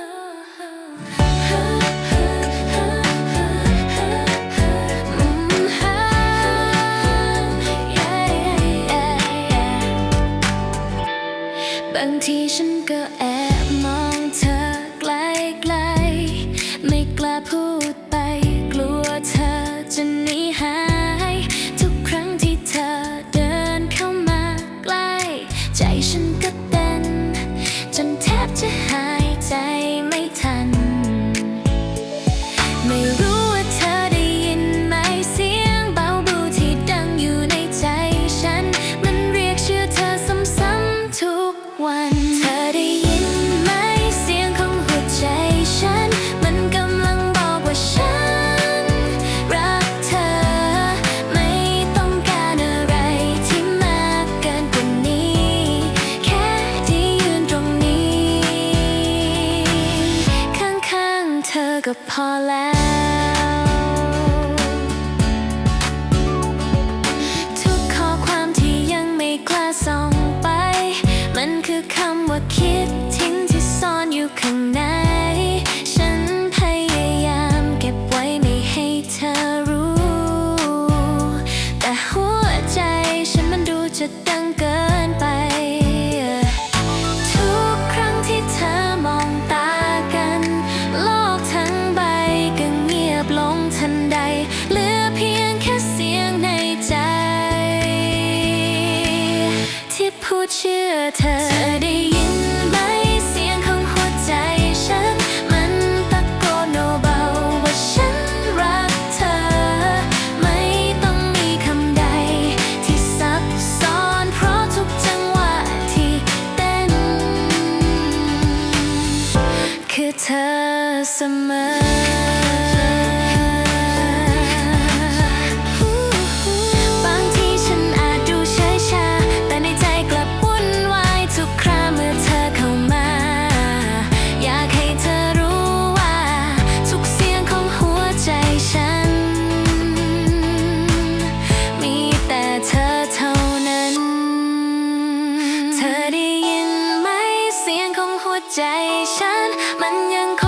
บางทีฉันก็แอบมองเธอไกลๆไม่กล้าพูดไป กลัวเธอจะหนีหาย ทุกครั้งที่เธอเดินเข้ามาใกล้ ใจฉันก็เต้นจนแทบจะหาย ก็พอแล้ว ทุกข้อความที่ยังไม่กล้าส่องไป มันคือคำว่าคิดทิ้งที่ซ่อนอยู่ข้างใน ฉันพยายามเก็บไว้ไม่ให้เธอรู้ แต่หัวใจฉันมันดูจะดังเกิน เชื่อเธอเธอได้ยินไหมเสียงของหัวใจฉัน มันตะโกนเบาๆว่าฉันรักเธอ ไม่ต้องมีคำใด ที่ซับซ้อนเพราะทุกจังหวะที่เต้น คือเธอเสมอ ใจฉันมันยังคง